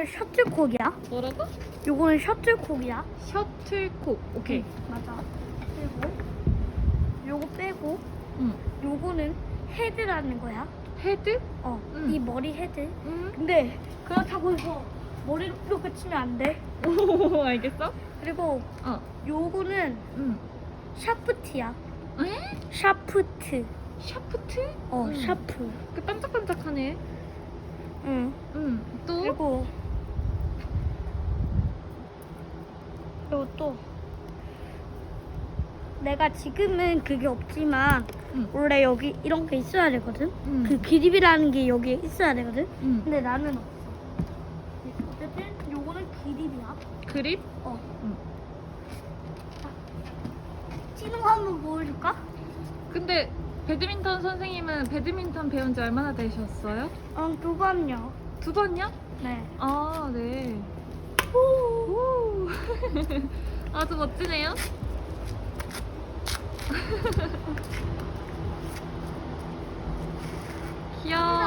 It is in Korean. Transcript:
요거는 셔틀콕이야. 뭐라고? 요거는 셔틀콕이야. 셔틀콕. 오케이. 맞아. 그리고 요거 빼고 응. 요거는 헤드라는 거야. 헤드? 어, 음. 이 머리 헤드. 응. 근데 그렇다고 해서 머리로 이렇게 치면 안 돼. 오, 알겠어? 그리고 어. 요거는 응. 샤프트야. 에? 샤프트. 샤프트? 어, 음. 샤프. 그 반짝반짝하네. 응. 응. 또? 그리고 그리고 또 내가 지금은 그게 없지만 응. 원래 여기 이런 게 있어야 되거든. 응. 그 기립이라는 게 여기에 있어야 되거든. 응. 근데 나는 없어. 어쨌든 요거는 기립이야. 그립? 어. 응. 거 한번 보여줄까? 근데 배드민턴 선생님은 배드민턴 배운 지 얼마나 되셨어요? 응, 두 번요. 두 번요? 네. 아, 네. 오. 아주 멋지네요. 귀여워.